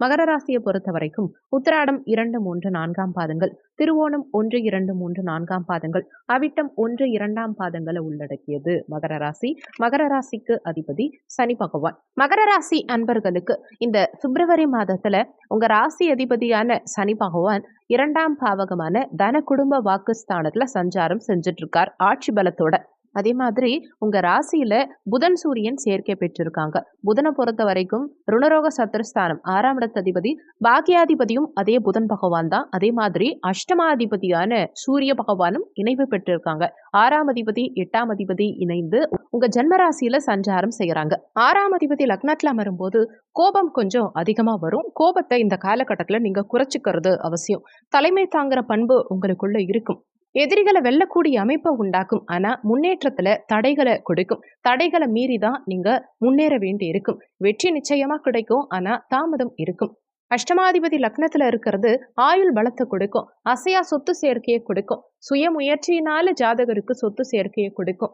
மகர ராசியை பொறுத்த வரைக்கும் உத்திராடம் இரண்டு மூன்று நான்காம் பாதங்கள் திருவோணம் ஒன்று இரண்டு மூன்று நான்காம் பாதங்கள் அவிட்டம் ஒன்று இரண்டாம் பாதங்களை உள்ளடக்கியது மகர ராசி. மகர ராசிக்கு அதிபதி சனி பகவான். மகர ராசி அன்பர்களுக்கு இந்த பிப்ரவரி மாதத்துல உங்க ராசி அதிபதியான சனி பகவான் இரண்டாம் பாவகமான தன குடும்ப வாக்குஸ்தானத்துல சஞ்சாரம் செஞ்சுட்டு இருக்கார் ஆட்சி பலத்தோட அதே மாதிரி உங்க ராசியில புதன் சூரியன் சேர்க்கை பெற்றிருக்காங்க. புதனை பொறுத்த வரைக்கும் ருணரோக சத்திரஸ்தானம் ஆறாம் இடத்ததிபதி பாக்கியாதிபதியும் அதே புதன் பகவான் தான். அதே மாதிரி அஷ்டமாதிபதியான சூரிய பகவானும் இணைவு பெற்றிருக்காங்க. ஆறாம் அதிபதி எட்டாம் அதிபதி இணைந்து உங்க ஜென்ம ராசியில சஞ்சாரம் செய்யறாங்க. ஆறாம் அதிபதி லக்னத்துல அமரும்போது கோபம் கொஞ்சம் அதிகமா வரும். கோபத்தை இந்த காலகட்டத்துல நீங்க குறைச்சிக்கிறது அவசியம். தலைமை தாங்குற பண்பு உங்களுக்குள்ள இருக்கும். எதிரிகளை வெல்லக்கூடிய அமைப்பை உண்டாக்கும். ஆனா முன்னேற்றத்துல தடைகளை கொடுக்கும். தடைகளை மீறி தான் நீங்க முன்னேற வேண்டி இருக்கும். வெற்றி நிச்சயமா கிடைக்கும். ஆனா தாமதம் இருக்கும். அஷ்டமாதிபதி லக்னத்துல இருக்கிறது ஆயுள் பலத்தை கொடுக்கும். அசையா சொத்து சேர்க்கையை கொடுக்கும். சுய முயற்சியினால ஜாதகருக்கு சொத்து சேர்க்கையை கொடுக்கும்.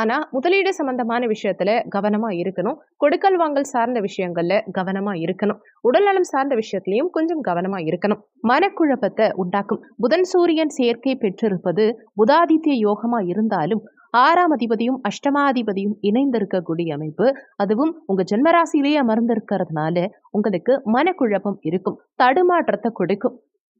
ஆனால் முதலீடு சம்பந்தமான விஷயத்துல கவனமாக இருக்கணும். கொடுக்கல் வாங்கல் சார்ந்த விஷயங்களில் கவனமாக இருக்கணும். உடல்நலம் சார்ந்த விஷயத்திலையும் கொஞ்சம் கவனமாக இருக்கணும். மனக்குழப்பத்தை உண்டாக்கும். புதன் சூரியன் சேர்க்கை பெற்றிருப்பது புதாதித்ய யோகமாக இருந்தாலும் ஆறாம் அதிபதியும் அஷ்டமாதிபதியும் இணைந்திருக்கக்கூடிய அமைப்பு அதுவும் உங்க ஜென்மராசியிலேயே அமர்ந்திருக்கிறதுனால உங்களுக்கு மனக்குழப்பம் இருக்கும். தடுமாற்றத்தை கொடுக்கும்.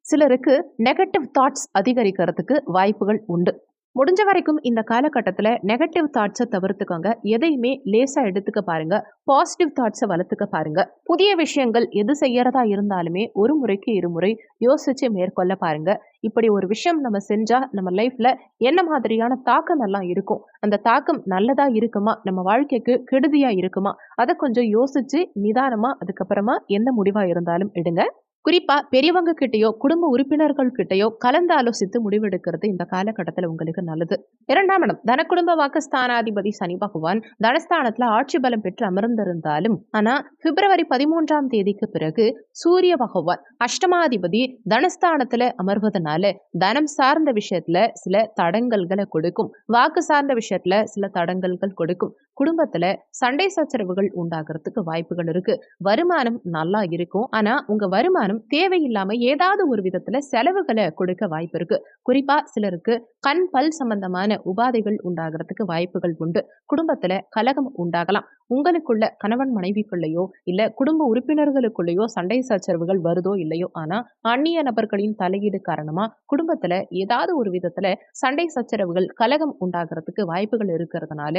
சிலருக்கு நெகட்டிவ் தாட்ஸ் அதிகரிக்கிறதுக்கு வாய்ப்புகள் உண்டு. முடிஞ்ச வரைக்கும் இந்த காலகட்டத்தில் நெகட்டிவ் தாட்ஸை தவிர்த்துக்கோங்க. எதையுமே லேசாக எடுத்துக்க பாருங்க. பாசிட்டிவ் தாட்ஸை வளர்த்துக்க பாருங்க. புதிய விஷயங்கள் எது செய்யறதா இருந்தாலுமே ஒரு முறைக்கு இருமுறை யோசிச்சு மேற்கொள்ள பாருங்க. இப்படி ஒரு விஷயம் நம்ம செஞ்சா நம்ம லைஃப்ல என்ன மாதிரியான தாக்கம் எல்லாம் இருக்கும்? அந்த தாக்கம் நல்லதா இருக்குமா? நம்ம வாழ்க்கைக்கு கெடுதியா இருக்குமா? அதை கொஞ்சம் யோசிச்சு நிதானமா அதுக்கப்புறமா எந்த முடிவா இருந்தாலும் எடுங்க. குறிப்பா பெரியவங்க கிட்டயோ குடும்ப உறுப்பினர்கள் கிட்டயோ கலந்து ஆலோசித்து முடிவெடுக்கிறது இந்த காலகட்டத்தில் உங்களுக்கு நல்லது. இரண்டாம் இடம் தன குடும்ப வாக்குஸ்தானாதிபதி சனி பகவான் தனஸ்தானத்துல ஆட்சி பலம் பெற்று அமர்ந்திருந்தாலும் ஆனா பிப்ரவரி பதிமூன்றாம் தேதிக்கு பிறகு சூரிய பகவான் அஷ்டமாதிபதி தனஸ்தானத்துல அமர்வதனால தனம் சார்ந்த விஷயத்துல சில தடங்கல்களை கொடுக்கும். வாக்கு சார்ந்த விஷயத்துல சில தடங்கல்கள் கொடுக்கும். குடும்பத்துல சண்டை சச்சரவுகள் உண்டாகிறதுக்கு வாய்ப்புகள் இருக்கு. வருமானம் நல்லா இருக்கும். ஆனா உங்க வருமானம் தேவையில்லாம ஏதாவது ஒரு விதத்துல செலவுகளை கொடுக்க வாய்ப்பு இருக்கு. குறிப்பா சிலருக்கு கண் பல் சம்பந்தமான உபாதைகள் உண்டாகிறதுக்கு வாய்ப்புகள் உண்டு. குடும்பத்துல கலகம் உண்டாகலாம். உங்களுக்குள்ள கணவன் மனைவிக்குள்ளேயோ இல்ல குடும்ப உறுப்பினர்களுக்குள்ளேயோ சண்டை சச்சரவுகள் வருதோ இல்லையோ ஆனா அந்நிய நபர்களின் தலையீடு காரணமா குடும்பத்துல ஏதாவது ஒரு விதத்துல சண்டை சச்சரவுகள் கலகம் உண்டாகிறதுக்கு வாய்ப்புகள் இருக்கிறதுனால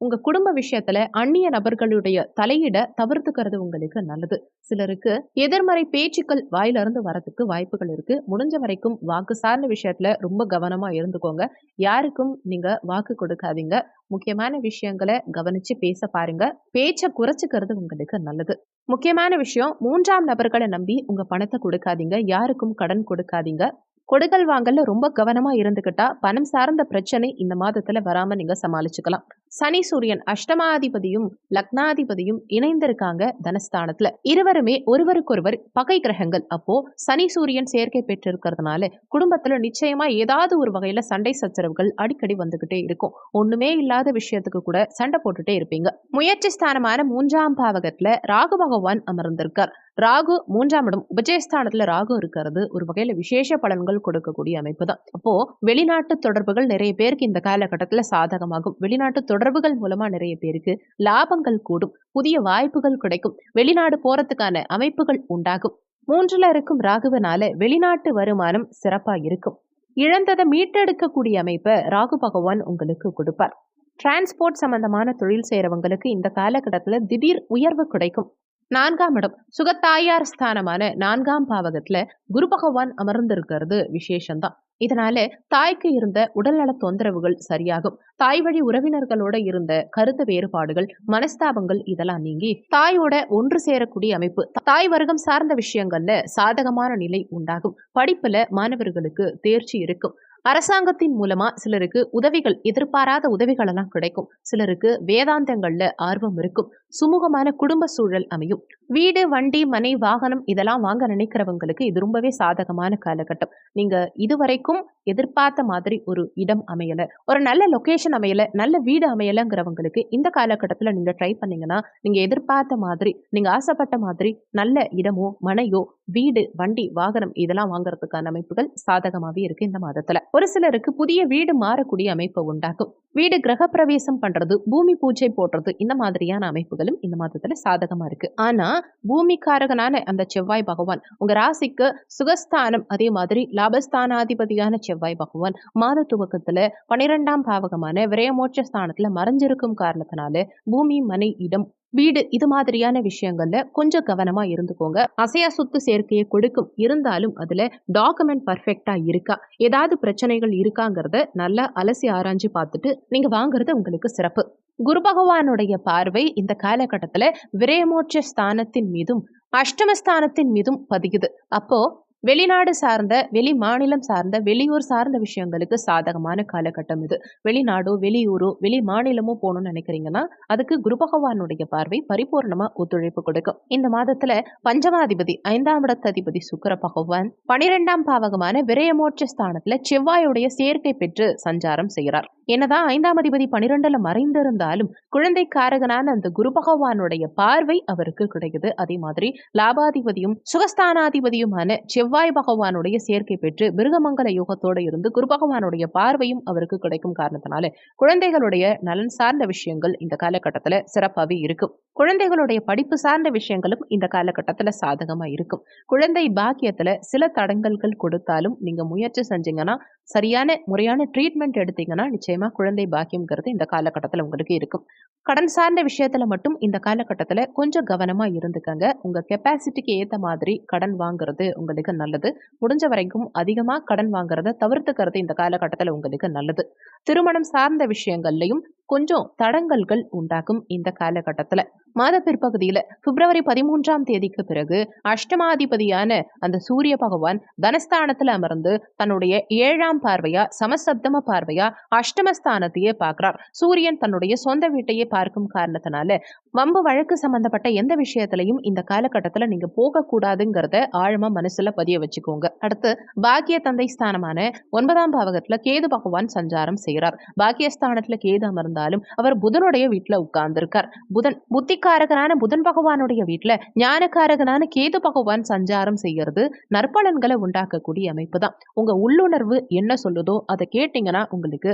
உங்க குடும்ப விஷயத்துல அந்நிய நபர்களுடைய தலையிட தவிர்த்துக்கிறது உங்களுக்கு நல்லது. சிலருக்கு எதிர்மறை பேச்சுக்கள் வாயிலிருந்து வரதுக்கு வாய்ப்புகள் இருக்கு. முடிஞ்ச வரைக்கும் வாக்கு சார்ந்த விஷயத்துல ரொம்ப கவனமா இருந்துக்கோங்க. யாருக்கும் நீங்க வாக்கு கொடுக்காதீங்க. முக்கியமான விஷயங்களை கவனிச்சு பேச பாருங்க. பேச்சை குறைச்சிக்கிறது உங்களுக்கு நல்லது. முக்கியமான விஷயம் மூன்றாம் நபர்களை நம்பி உங்க பணத்தை கொடுக்காதீங்க. யாருக்கும் கடன் கொடுக்காதீங்க. கொடுக்கல் வாங்கல்ல ரொம்ப கவனமா இருந்துகிட்டா பணம் சார்ந்த பிரச்சனை இந்த மாதத்துல வராம நீங்க சமாளிச்சுக்கலாம். சனி சூரியன் அஷ்டமாதிபதியும் லக்னாதிபதியும் இணைந்திருக்காங்க தனஸ்தானத்துல. இருவருமே ஒருவருக்கொருவர் பகை கிரகங்கள். அப்போ சனி சூரியன் சேர்க்கை பெற்றிருக்கிறதுனால குடும்பத்துல நிச்சயமா ஏதாவது ஒரு வகையில சண்டை சச்சரவுகள் அடிக்கடி வந்துகிட்டே இருக்கும். ஒண்ணுமே இல்லாத விஷயத்துக்கு கூட சண்டை போட்டுட்டே இருப்பீங்க. முயற்சி ஸ்தானமான மூன்றாம் பாவகத்துல ராகு பகவான் அமர்ந்திருக்கார். ராகு மூன்றாம் இடம் உபஜயஸ்தானத்துல ராகு இருக்கிறது. ஒரு வகையில விசேஷ பலன்கள் கொடுக்கக்கூடிய அமைப்பு தான். அப்போ வெளிநாட்டு தொடர்புகள் நிறைய பேருக்கு இந்த காலகட்டத்துல சாதகமாகும். வெளிநாட்டு தொடர்பு தொடர்புகள் மூலமா நிறைய பேருக்கு லாபங்கள் கூடும் புதிய வாய்ப்புகள் கிடைக்கும் வெளிநாடு போறதுக்கான அமைப்புகள் உண்டாகும். மூன்றுல இருக்கும் ராகுவனால வெளிநாட்டு வருமானம் சிறப்பா இருக்கும். இழந்ததை மீட்டெடுக்கக்கூடிய அமைப்பை ராகு பகவான் உங்களுக்கு கொடுப்பார். டிரான்ஸ்போர்ட் சம்பந்தமான தொழில் செய்கிறவங்களுக்கு இந்த காலகட்டத்தில் திடீர் உயர்வு கிடைக்கும். நான்காம் இடம் சுகத்தாயார் ஸ்தானமான நான்காம் பாவகத்துல குரு பகவான் அமர்ந்திருக்கிறது விசேஷம்தான். இதனால தாய்க்கு இருந்த உடல்நல தொந்தரவுகள் சரியாகும். தாய் வழி உறவினர்களோட இருந்த கருத்து வேறுபாடுகள் மனஸ்தாபங்கள் இதெல்லாம் நீங்கி தாயோட ஒன்று சேரக்கூடிய அமைப்பு தாய் வர்க்கம் சார்ந்த விஷயங்கள்ல சாதகமான நிலை உண்டாகும். படிப்புல மாணவர்களுக்கு தேர்ச்சி இருக்கும். அரசாங்கத்தின் மூலமா சிலருக்கு உதவிகள் எதிர்பாராத உதவிகள் எல்லாம் கிடைக்கும். சிலருக்கு வேதாந்தங்கள்ல ஆர்வம் இருக்கும். சுமூகமான குடும்ப சூழல் அமையும். வீடு வண்டி மனை வாகனம் இதெல்லாம் வாங்க நினைக்கிறவங்களுக்கு இது ரொம்பவே சாதகமான காலகட்டம். நீங்க இதுவரைக்கும் எதிர்பார்த்த மாதிரி ஒரு இடம் அமையல. ஒரு நல்ல லொகேஷன் அமையல நல்ல வீடு அமையலங்கிறவங்களுக்கு இந்த காலகட்டத்துல நீங்க ட்ரை பண்ணீங்கன்னா நீங்க எதிர்பார்த்த மாதிரி நீங்க ஆசைப்பட்ட மாதிரி நல்ல இடமோ மனையோ வீடு வண்டி வாகனம் இதெல்லாம் வாங்குறதுக்கான அமைப்புகள் சாதகமாவே இருக்கு இந்த மாதத்துல. ஒரு சிலருக்கு புதிய வீடு மாறக்கூடிய அமைப்பு உண்டாகும் வீடு கிரகப்பிரவேசம் பண்றது பூமி பூஜை போடுறது இந்த மாதிரியான அமைப்புகள் பலன்களும் இந்த மாதத்துல சாதகமா இருக்கு. ஆனா பூமிக்காரகனான அந்த செவ்வாய் பகவான் உங்க ராசிக்கு சுகஸ்தானம் அதே மாதிரி லாபஸ்தானாதிபதியான செவ்வாய் பகவான் மாத துவக்கத்துல பனிரெண்டாம் பாவகமான விரயமோட்ச ஸ்தானத்துல மறைஞ்சிருக்கும் காரணத்தினால பூமி மனை இடம் வீடு இது மாதிரியான விஷயங்கள்ல கொஞ்சம் கவனமா இருந்துக்கோங்க. அசையா சொத்து சேர்க்கையை கொடுக்கும். இருந்தாலும் அதுல டாக்குமெண்ட் பர்ஃபெக்டா இருக்கா? ஏதாவது பிரச்சனைகள் இருக்காங்கிறத நல்லா அலசி ஆராய்ஞ்சு பார்த்துட்டு நீங்க வாங்குறது உங்களுக்கு சிறப்பு. குரு பகவானுடைய பார்வை இந்த காலகட்டத்துல விரயமோட்ச ஸ்தானத்தின் மீதும் அஷ்டமஸ்தானத்தின் மீதும் பதியுது. அப்போ வெளிநாடு சார்ந்த வெளி மாநிலம் சார்ந்த வெளியூர் சார்ந்த விஷயங்களுக்கு சாதகமான காலகட்டம் இது. வெளிநாடோ வெளியூரோ வெளி மாநிலமோ போகணும்னு நினைக்கிறீங்கன்னா அதுக்கு குரு பகவானுடைய பார்வை பரிபூர்ணமா ஒத்துழைப்பு கொடுக்கும். இந்த மாதத்துல பஞ்சமாதிபதி ஐந்தாம் இடத்ததிபதி சுக்கர பகவான் பனிரெண்டாம் பாவகமான விரயமோட்ச ஸ்தானத்துல செவ்வாயுடைய சேர்க்கை பெற்று சஞ்சாரம் செய்கிறார். என்னதான் ஐந்தாம் அதிபதி பனிரெண்டுல மறைந்திருந்தாலும் குழந்தை காரகனான அந்த குரு பகவானுடைய பார்வை அவருக்கு கிடைக்குது. அதே மாதிரி லாபாதிபதியும் சுகஸ்தானாதிபதியுமான செவ்வாய் பகவானுடைய சேர்க்கை பெற்று மிருகமங்கல யோகத்தோட இருந்து குரு பகவானுடைய பார்வையும் அவருக்கு கிடைக்கும் காரணத்தினால குழந்தைகளுடைய நலன் சார்ந்த விஷயங்கள் இந்த காலகட்டத்துல சிறப்பாகவே இருக்கும். குழந்தைகளுடைய படிப்பு சார்ந்த விஷயங்களும் இந்த காலகட்டத்துல சாதகமா இருக்கும். குழந்தை பாக்கியத்துல சில தடங்கல்கள் கொடுத்தாலும் நீங்க முயற்சி செஞ்சீங்கன்னா சரியான முறையான ட்ரீட்மெண்ட் எடுத்தீங்கன்னா நிச்சயமா குழந்தை பாக்கியம்ங்கிறது இந்த காலகட்டத்தில் உங்களுக்கு இருக்கும். கடன் சார்ந்த விஷயத்துல மட்டும் இந்த காலகட்டத்தில் கொஞ்சம் கவனமா இருந்துக்கங்க. உங்க கெப்பாசிட்டிக்கு ஏற்ற மாதிரி கடன் வாங்குறது உங்களுக்கு நல்லது. முடிஞ்ச வரைக்கும் அதிகமாக கடன் வாங்குறத தவிர்த்துக்கிறது இந்த காலகட்டத்தில் உங்களுக்கு நல்லது. திருமணம் சார்ந்த விஷயங்கள்லையும் கொஞ்சம் தடங்கல்கள் உண்டாகும் இந்த காலகட்டத்தில். மாத பிற்பகுதியில் பிப்ரவரி பதிமூன்றாம் தேதிக்கு பிறகு அஷ்டமாதிபதியான அந்த சூரிய பகவான் தனஸ்தானத்தில் அமர்ந்து தன்னுடைய ஏழாம் பார்வையா சமசப்தம பார்வையா அஷ்டமஸ்தானத்தையே பார்க்கிறார். சூரியன் தன்னுடைய சொந்த வீட்டையே பார்க்கும் காரணத்தினால வம்பு வழக்கு சம்பந்தப்பட்ட எந்த விஷயத்திலையும் இந்த காலகட்டத்தில் நீங்க போகக்கூடாதுங்கிறத ஆழமா மனசுல பதிய வச்சுக்கோங்க. அடுத்து பாக்கிய தந்தை ஸ்தானமான ஒன்பதாம் பாவகத்துல கேது பகவான் சஞ்சாரம் செய்கிறார். பாக்கியஸ்தானத்துல கேது அமர்ந்து இருந்தாலும் அவர் புதனுடைய வீட்டில் உட்கார்ந்திருக்கார். புதன் புத்திக்காரகனான புதன் பகவானுடைய வீட்டில் ஞானக்காரகனான கேது பகவான் சஞ்சாரம் செய்யறது நற்பலன்களை உண்டாக்கக்கூடிய அமைப்பு தான் உங்க உள்ளுணர்வு என்ன சொல்லுதோ அதை கேட்டீங்கன்னா உங்களுக்கு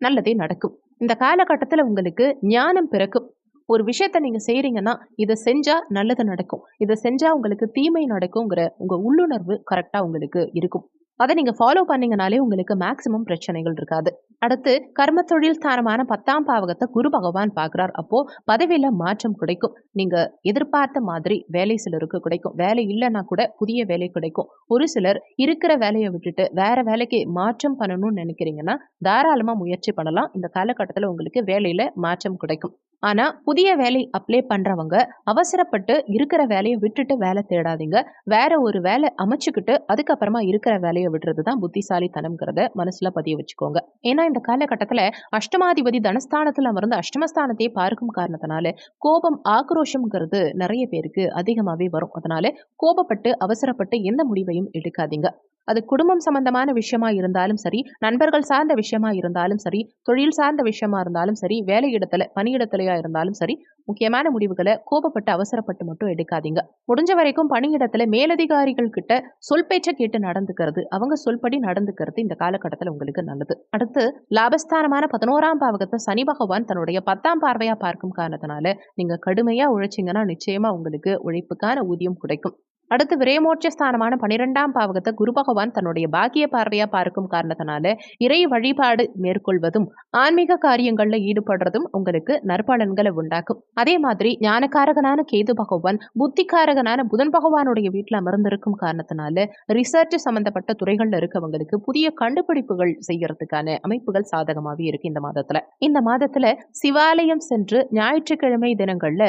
நல்லதே நடக்கும். இந்த காலகட்டத்தில் உங்களுக்கு ஞானம் பிறக்கும். ஒரு விஷயத்த நீங்க செய்றீங்கன்னா இதை செஞ்சா நல்லது நடக்கும். இதை செஞ்சா உங்களுக்கு தீமை நடக்குங்கிற உங்க உள்ளுணர்வு கரெக்டா உங்களுக்கு இருக்கும். அதை நீங்கள் ஃபாலோ பண்ணீங்கனாலே உங்களுக்கு மேக்ஸிமம் பிரச்சனைகள் இருக்காது. அடுத்து கர்ம தொழில் ஸ்தானமான பத்தாம் பாவகத்தை குரு பகவான் பார்க்குறார். அப்போ பதவியில மாற்றம் கிடைக்கும். நீங்க எதிர்பார்த்த மாதிரி வேலை சிலருக்கு கிடைக்கும். வேலை இல்லைன்னா கூட புதிய வேலை கிடைக்கும். ஒரு சிலர் இருக்கிற வேலையை விட்டுட்டு வேற வேலைக்கு மாற்றம் பண்ணணும்னு நினைக்கிறீங்கன்னா தாராளமாக முயற்சி பண்ணலாம். இந்த காலகட்டத்தில் உங்களுக்கு வேலையில் மாற்றம் கிடைக்கும். ஆனால் புதிய வேலை அப்ளை பண்ணுறவங்க அவசரப்பட்டு இருக்கிற வேலையை விட்டுட்டு வேலை தேடாதீங்க. வேற ஒரு வேலை அமைச்சுக்கிட்டு அதுக்கப்புறமா இருக்கிற வேலையை விடுறது தான் புத்திசாலித்தனம்ங்கிறத மனசில் பதிய வச்சுக்கோங்க. ஏன்னா இந்த காலகட்டத்தில் அஷ்டமாதிபதி தனஸ்தானத்தில் அமர்ந்து அஷ்டமஸ்தானத்தையே பார்க்கும் காரணத்தினால கோபம் ஆக்ரோஷம்ங்கிறது நிறைய பேருக்கு அதிகமாகவே வரும். அதனால கோபப்பட்டு அவசரப்பட்டு எந்த முடிவையும் எடுக்காதீங்க. அது குடும்பம் சம்பந்தமான விஷயமா இருந்தாலும் சரி நண்பர்கள் சார்ந்த விஷயமா இருந்தாலும் சரி தொழில் சார்ந்த விஷயமா இருந்தாலும் சரி வேலையிடத்துல பணியிடத்துலயா இருந்தாலும் சரி முக்கியமான முடிவுகளை கோபப்பட்டு அவசரப்பட்டு மட்டும் எடுக்காதீங்க. முடிஞ்ச வரைக்கும் பணியிடத்துல மேலதிகாரிகள் கிட்ட சொல் பேச்சை கேட்டு நடந்துக்கிறது அவங்க சொல்படி நடந்துக்கிறது இந்த காலகட்டத்தில் உங்களுக்கு நல்லது. அடுத்து லாபஸ்தானமான பதினோராம் பாவகத்தை சனி பகவான் தன்னுடைய பத்தாம் பார்வையா பார்க்கும் காரணத்தினால நீங்க கடுமையா உழைச்சிங்கன்னா நிச்சயமா உங்களுக்கு உழைப்புக்கான ஊதியம் கிடைக்கும். அடுத்து விரயமோட்ச ஸ்தானமான பனிரெண்டாம் பாவகத்தை குரு பகவான் தன்னுடைய பாக்கிய பார்வையா பார்க்கும் காரணத்தினால இறை வழிபாடு மேற்கொள்வதும் ஆன்மீக காரியங்கள்ல ஈடுபடுறதும் உங்களுக்கு நற்பலன்களை உண்டாக்கும். அதே மாதிரி ஞானக்காரகனான கேது பகவான் புத்திக்காரகனான புதன் பகவானுடைய வீட்டில் அமர்ந்திருக்கும் காரணத்தினால ரிசர்ச் சம்பந்தப்பட்ட துறைகள்ல இருக்கவங்களுக்கு புதிய கண்டுபிடிப்புகள் செய்யறதுக்கான அமைப்புகள் சாதகமாகவே இருக்கு இந்த மாதத்துல. இந்த மாதத்துல சிவாலயம் சென்று ஞாயிற்றுக்கிழமை தினங்கள்ல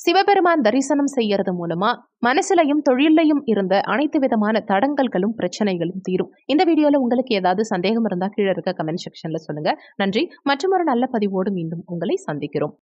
சிவபெருமான் தரிசனம் செய்யறது மூலமா மனசுலையும் தொழிலையும் இருந்த அனைத்து விதமான தடங்கல்களும் பிரச்சனைகளும் தீரும். இந்த வீடியோல உங்களுக்கு ஏதாவது சந்தேகம் இருந்தா கீழே இருக்க கமெண்ட் செக்ஷன்ல சொல்லுங்க. நன்றி. மற்றும் ஒரு நல்ல பதிவோடு மீண்டும் உங்களை சந்திக்கிறோம்.